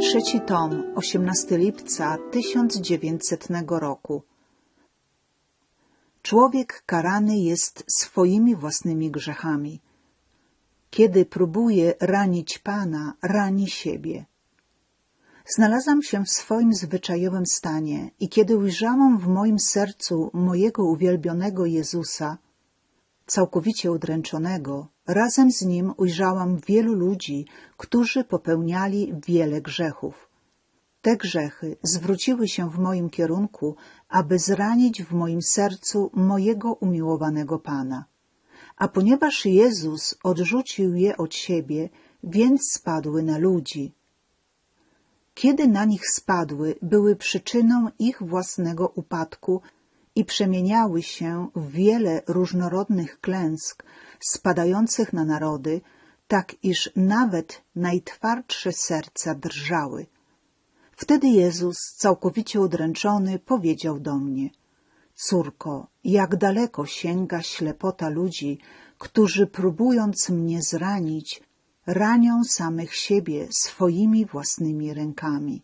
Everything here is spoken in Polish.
Trzeci tom, 18 lipca 1900 roku. Człowiek karany jest swoimi własnymi grzechami. Kiedy próbuje ranić Pana, rani siebie. Znalazłam się w swoim zwyczajowym stanie i kiedy ujrzałam w moim sercu mojego uwielbionego Jezusa, całkowicie udręczonego, razem z nim ujrzałam wielu ludzi, którzy popełniali wiele grzechów. Te grzechy zwróciły się w moim kierunku, aby zranić w moim sercu mojego umiłowanego Pana. A ponieważ Jezus odrzucił je od siebie, więc spadły na ludzi. Kiedy na nich spadły, były przyczyną ich własnego upadku i przemieniały się w wiele różnorodnych klęsk spadających na narody, tak iż nawet najtwardsze serca drżały. Wtedy Jezus, całkowicie udręczony, powiedział do mnie — Córko, jak daleko sięga ślepota ludzi, którzy próbując mnie zranić, ranią samych siebie swoimi własnymi rękami.